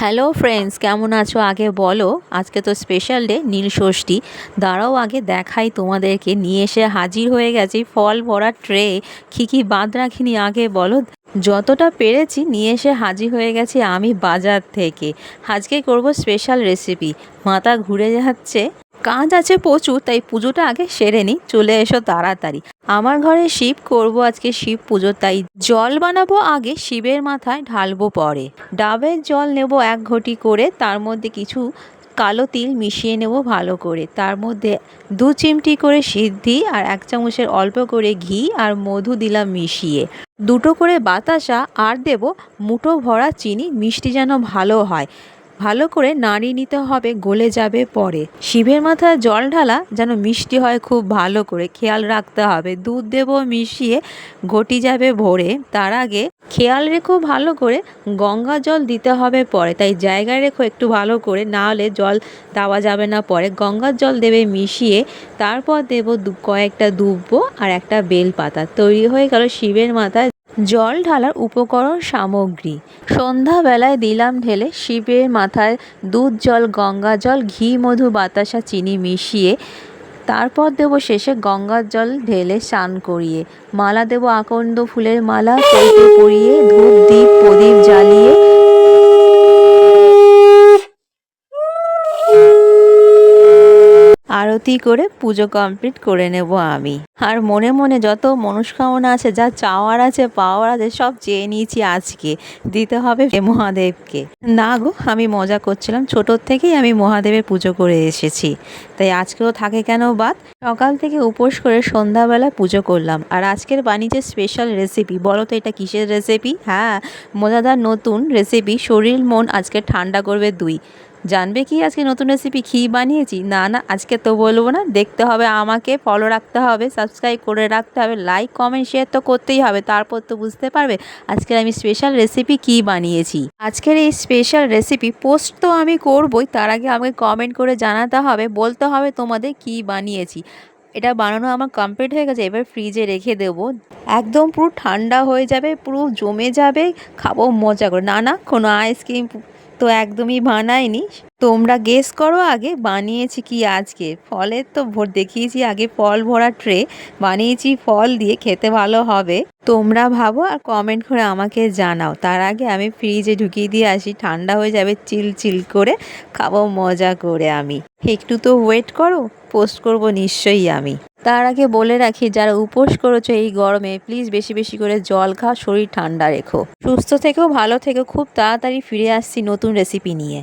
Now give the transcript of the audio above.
Hello friends কেমন আছো? আগে বলো, আজকে তো স্পেশাল ডে নীল ষষ্ঠী। দাঁড়াও, আগে দেখাই তোমাদেরকে। নিয়ে এসে হাজির হয়ে গেছি, ফল ভরা ট্রে কী কী বাদ রাখিনি, আগে বলো। যতটা পেরেছি, নিয়ে এসে হাজির হয়ে গেছি আমি বাজার থেকে। আজকে করব স্পেশাল রেসিপি মাথা ঘুরে যাচ্ছে। কাজ আছে প্রচুর, তাই পুজোটা আগে সেরে নিই। চলে এসো তাড়াতাড়ি। আমার ঘরে শিব, করব আজকে শিব পুজো, তাই জল বানাবো আগে শিবের মাথায়, ঢালবো পরে। ডাবের জল নেব এক ঘটি করে, তার মধ্যে কিছু কালো তিল মিশিয়ে নেব ভালো করে। তার মধ্যে দু চিমটি করে সিদ্ধি আর এক চামচের অল্প করে ঘি আর মধু দিলাম মিশিয়ে। দুটো করে বাতাসা আর দেব মুঠো ভরা চিনি, মিষ্টি যেন ভালো হয়। ভালো করে নাড়িয়ে নিতে হবে, গলে যাবে পরে। শিবের মাথায় জল ঢালা যেন মিষ্টি হয়, খুব ভালো করে খেয়াল রাখতে হবে। দুধ দেব মিশিয়ে ঘটি যাবে ভরে। তার আগে খেয়াল রেখো ভালো করে, গঙ্গা জল দিতে হবে পরে। তাই জায়গায় রেখো একটু ভালো করে, না হলে জল দেওয়া যাবে না পরে। গঙ্গার জল দেবে মিশিয়ে, তারপর দেব কয়েকটা দুব্বো আর একটা বেল পাতা তৈরি হয়ে গেল শিবের মাথায় জল ঢালার উপকরণ সামগ্রী। সন্ধ্যাবেলায় দিলাম ঢেলে শিবের মাথায় দুধ জল, গঙ্গা জল, ঘি, মধু, বাতাসা, চিনি মিশিয়ে তারপর দেব শেষে গঙ্গার জল ঢেলে স্নান করিয়ে। মালা দেব আকন্দ ফুলের মালা পরিয়ে ধূপ দ্বীপ প্রদীপ জ্বালিয়ে আরতি করে পুজো কমপ্লিট করে নেব আমি। আর মনে মনে যত মনস্কামনা আছে, যা চাওয়ার আছে, পাওয়ার আছে, সব চেয়ে নিয়েছি আজকে। দিতে হবে মহাদেবকে। না গো, আমি মজা করছিলাম। ছোটোর থেকেই আমি মহাদেবের পুজো করে এসেছি। তাই আজকেও থাকে কেন বাদ সকাল থেকে উপোস করে সন্ধ্যাবেলা পুজো করলাম। আর আজকের বাণিজ্যের স্পেশাল রেসিপি বলো তো এটা কিসের রেসিপি হ্যাঁ মজাদার নতুন রেসিপি শরীর, মন আজকে ঠান্ডা করবে দুই। জানবে কি আজকে নতুন রেসিপি কী বানিয়েছি? না না, আজকে তো বলব না। দেখতে হবে, আমাকে ফলো রাখতে হবে সাবস্ক্রাইব করে রাখতে হবে লাইক কমেন্ট শেয়ার তো করতেই হবে। তারপর তো বুঝতে পারবে আজকের আমি স্পেশাল রেসিপি কী বানিয়েছি। আজকের এই স্পেশাল রেসিপি পোস্ট তো আমি করবই, তার আগে আমাকে কমেন্ট করে জানাতে হবে, বলতে হবে তোমাদের কী বানিয়েছি। এটা বানানো আমার কমপ্লিট হয়ে গেছে, এবার ফ্রিজে রেখে দেবো। একদম পুরো ঠান্ডা হয়ে যাবে, পুরো জমে যাবে, খাব, মজা করে না না, কোনো আইসক্রিম তো একদমই বানাইনি তোমরা গেস করো আগে, বানিয়েছি কি আজকে? ফলের তো ভোর, দেখিয়েছি আগে ফল ভরা ট্রে বানিয়েছি ফল দিয়ে খেতে ভালো হবে। তোমরা ভাবো আর কমেন্ট করে আমাকে জানাও। তার আগে আমি ফ্রিজে ঢুকিয়ে দিয়ে আসি, ঠান্ডা হয়ে যাবে, চিল চিল করে খাব, মজা করে আমি। একটু তো ওয়েট করো পোস্ট করব নিশ্চয়ই আমি। তার আগে বলে রাখি, যারা উপোস করেছ এই গরমে প্লিজ বেশি বেশি করে জল খাও, শরীর ঠান্ডা রেখো। সুস্থ থেকেও ভালো থেকেও খুব তাড়াতাড়ি ফিরে আসছি নতুন রেসিপি নিয়ে।